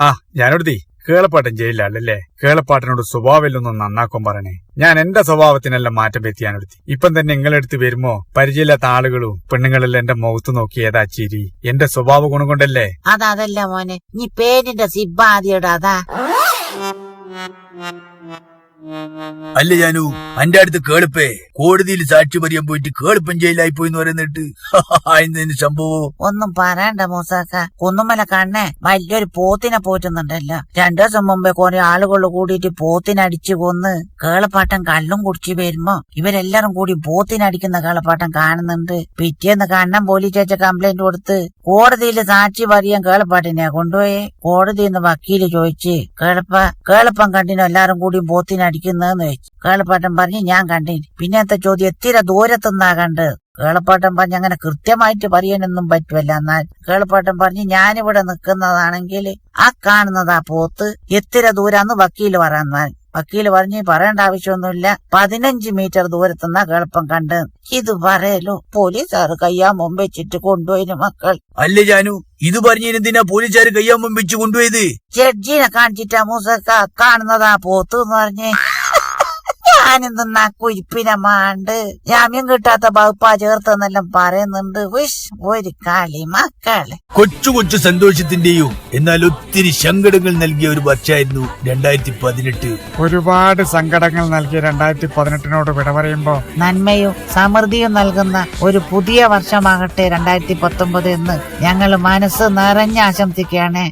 ആ ഞാനൊടുത്തി കേളപ്പാട്ടൻ ജയിലിലല്ലേ കേളപ്പാട്ടനോട് സ്വഭാവമില്ലൊന്നും നന്നാക്കാൻ പറയണേ. ഞാൻ എന്റെ സ്വഭാവത്തിനെല്ലാം മാറ്റം പറ്റിയാനൊടുത്തി ഇപ്പം തന്നെ നിങ്ങളെടുത്ത് വരുമ്പോ പരിചയമില്ലാത്ത ആളുകളും പെണ്ണുങ്ങളെല്ലാം എന്റെ മുഖത്ത് നോക്കി ഏതാ ചിരി? എന്റെ സ്വഭാവ ഗുണം കൊണ്ടല്ലേ? അതല്ല മോനെ. നീ പേരിന്റെ സിബ ആദ്യടാ അതാ. അല്ല ജാനു അന്റെ അടുത്ത് കേളിപ്പേ. കോടതിയിൽ സാക്ഷി പറയാൻ പോയിട്ട് കേളിപ്പൻ ജയിലായി പോയി പറയുന്നിട്ട്. എന്തിന് സംഭവം? ഒന്നും പറയണ്ട മോസാക്ക. കുന്നുമല കണ്ണേ വലിയൊരു പോത്തിനെ പോറ്റുന്നുണ്ടല്ലോ. രണ്ടു ദിവസം മുമ്പേ കുറെ ആളുകൾ കൂടിയിട്ട് പോത്തിനടിച്ചു കൊന്ന് കേളപ്പാട്ടം കള്ളും കുടിച്ചു വരുമ്പോ ഇവരെല്ലാരും കൂടി പോത്തിനടിക്കുന്ന കേളപ്പാട്ടം കാണുന്നുണ്ട്. പിറ്റേന്ന് കണ്ണൻ പോലീസ് ചേച്ച കംപ്ലൈന്റ് കൊടുത്ത് കോടതിയിൽ സാക്ഷി പറയാൻ കേളപ്പാട്ടിനെ കൊണ്ടുപോയി? കോടതിയിൽ നിന്ന് വക്കീൽ ചോദിച്ച് കേളപ്പ കേളപ്പം കണ്ടിനോ എല്ലാരും കൂടി പോത്തിനടിക്കുന്നതെന്ന് വെച്ചു കേളപ്പാട്ടൻ പറഞ്ഞ് ഞാൻ കണ്ടിന്. പിന്നത്തെ ചോദ്യം? എത്തിര ദൂരത്തുനിന്നാ കണ്ട്. കേളപ്പാട്ടൻ പറഞ്ഞ് അങ്ങനെ കൃത്യമായിട്ട് പറയാനൊന്നും പറ്റുമല്ല എന്നാൽ കേളപ്പാട്ടൻ പറഞ്ഞ് ഞാനിവിടെ നിൽക്കുന്നതാണെങ്കിൽ ആ കാണുന്നതാ പോത്ത്. എത്തിര ദൂരാന്ന് വക്കീൽ പറയാൻ വക്കീൽ പറഞ്ഞു പറയേണ്ട ആവശ്യമൊന്നുമില്ല. പതിനഞ്ച് മീറ്റർ ദൂരത്തുനിന്നാ കേൾപ്പം കണ്ട് ഇത് പറയലോ? പോലീസുകാർ കയ്യാ മുമ്പിച്ചിട്ട് കൊണ്ടുപോയിന് മക്കൾ. അല്ല ജാനു ഇത് പറഞ്ഞിരുന്നാ പോലീസുകാർ കയ്യാ മുമ്പിച്ച് കൊണ്ടുപോയത്? ജഡ്ജിനെ കാണിച്ചിട്ടാ മൂസക്ക കാണുന്നതാ പോത്ത് എന്ന് പറഞ്ഞ്. ഞാനെന്തെന്നാ കുരിപ്പിനെ മാണ്ട്. ജാമ്യം കിട്ടാത്ത വകുപ്പാ ചേർത്തെന്നെല്ലാം പറയുന്നുണ്ട്. വിഷ് ഒരു കളി മക്കൾ. കൊച്ചു കൊച്ചു സന്തോഷത്തിന്റെയും എന്നാൽ ഒത്തിരി സങ്കടങ്ങൾ നൽകിയ ഒരു വർഷമായിരുന്നു രണ്ടായിരത്തി പതിനെട്ട് ഒരുപാട് സങ്കടങ്ങൾ നൽകിയ രണ്ടായിരത്തി പതിനെട്ടിനോട് വിട പറയുമ്പോ നന്മയും സമൃദ്ധിയും നൽകുന്ന ഒരു പുതിയ വർഷമാകട്ടെ രണ്ടായിരത്തി പത്തൊമ്പത് എന്ന് ഞങ്ങൾ മനസ്സ് നിറഞ്ഞ ആശംസിക്കുകയാണ്.